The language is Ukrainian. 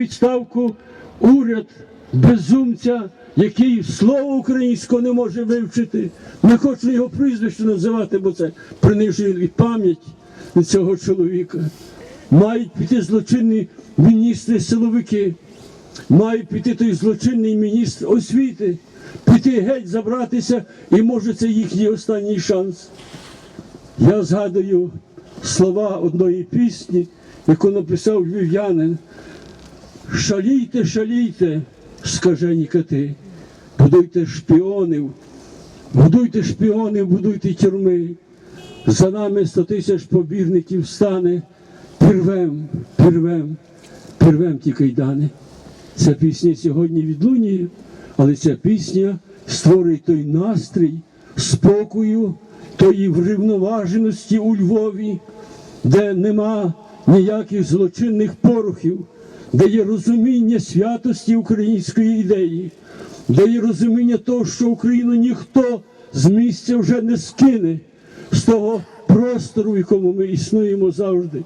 відставку уряд безумця, який слово українського не може вивчити. Не хочу його прізвище називати, бо це принижує і пам'ять цього чоловіка. Мають піти злочинні міністри силовики, мають піти той злочинний міністр освіти, піти геть, забратися, і може це їхній останній шанс. Я згадую слова одної пісні, яку написав львів'янин. Шалійте, шалійте, скажені коти, будуйте шпіонів, будуйте шпіонів, будуйте тюрми. За нами сто тисяч побірників стане, пірвем, пірвем, пірвем ті кайдани. Ця пісня сьогодні відлунює, але ця пісня створить той настрій спокою, тої врівноваженості у Львові, де нема ніяких злочинних порухів, де є розуміння святості української ідеї, де є розуміння того, що Україну ніхто з місця вже не скине з того простору, в якому ми існуємо завжди.